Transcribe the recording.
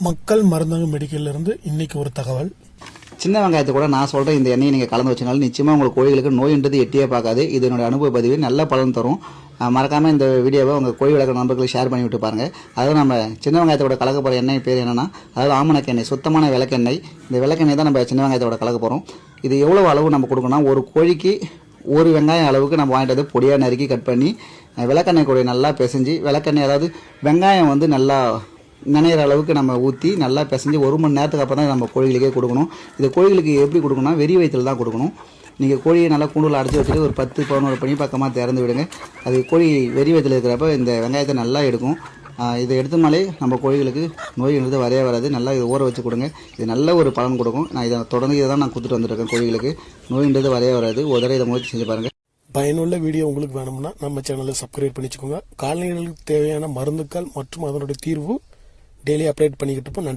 மக்கள் மருந்தகம் மெடிக்கல்ல இருந்து இன்னைக்கு ஒரு தகவல். சின்ன வெங்காயத்தை கூட நான் சொல்கிறேன் இந்த எண்ணெயை நீங்கள் கலந்து வச்சனால நிச்சயமாக உங்கள் கோழிகளுக்கு நோயின்றது எட்டியே பார்க்காது. இது என்னோட அனுபவ பதிவு நல்ல பலன் தரும். மறக்காமல் மறக்காம இந்த வீடியோவை உங்கள் கோழி வளர்க்குற நண்பர்களுக்கு ஷேர் பண்ணி விட்டு பாருங்கள் அதாவது நம்ம சின்ன வெங்காயத்தோட கலக்க போகிற எண்ணெய் பேர் என்னன்னா அதாவது ஆமணக்கு எண்ணெய் சுத்தமான விளக்கெண்ணெய். இந்த விளக்கெண்ணெய் தான் நம்ம சின்ன வெங்காயத்தோட கலக்க போகிறோம் இது எவ்வளோ அளவு நம்ம கொடுக்கணும்னா ஒரு கோழிக்கு ஒரு வெங்காயம் அளவுக்கு நம்ம வாங்கிட்டு வந்து பொடியாக நறுக்கி கட் பண்ணி விளக்கெண்ணெய் கூட நல்லா பிசைஞ்சு விளக்கெண்ணெய் அதாவது வெங்காயம் வந்து நல்லா நினைகிற அளவுக்கு நம்ம ஊற்றி நல்லா பிசைஞ்சு ஒரு மணி நேரத்துக்கு அப்புறம் தான் நம்ம கோழிகளுக்கே கொடுக்கணும். இது கோழிகளுக்கு எப்படி கொடுக்கணும்னா வெறி வயிற்றில் தான் கொடுக்கணும். நீங்கள் கோழியை நல்லா கூண்டுல அடைச்சி வச்சுட்டு ஒரு பத்து பதினோரு மணி பக்கமாக திறந்து விடுங்க. அது கோழி வெறி வயிற்றில் இருக்கிறப்ப இந்த வெங்காயத்தை நல்லா எடுக்கும். இதை எடுத்தோம்னாலே நம்ம கோழிகளுக்கு நோய்ன்றது வரைய வராது. நல்லா இதை ஊற வச்சு கொடுங்க. இது நல்ல ஒரு பலன் கொடுக்கும். நான் இதை தொடர்ந்து இதை தான் நான் கொடுத்துட்டு வந்துருக்கேன் கோழிகளுக்கு. நோயின்றது வரைய வராது. ஒரு தடவை இதை முயற்சி செஞ்சு பாருங்கள் பயனுள்ள வீடியோ உங்களுக்கு வேணும்னா நம்ம சேனலை சப்ஸ்கிரைப் பண்ணிச்சுக்கோங்க. கால்நடைகளுக்கு தேவையான மருந்துக்கள் மற்றும் அதனுடைய தீர்வு டெய்லி அப்டேட் பண்ணிக்கிட்டு இருப்போம். நன்றி.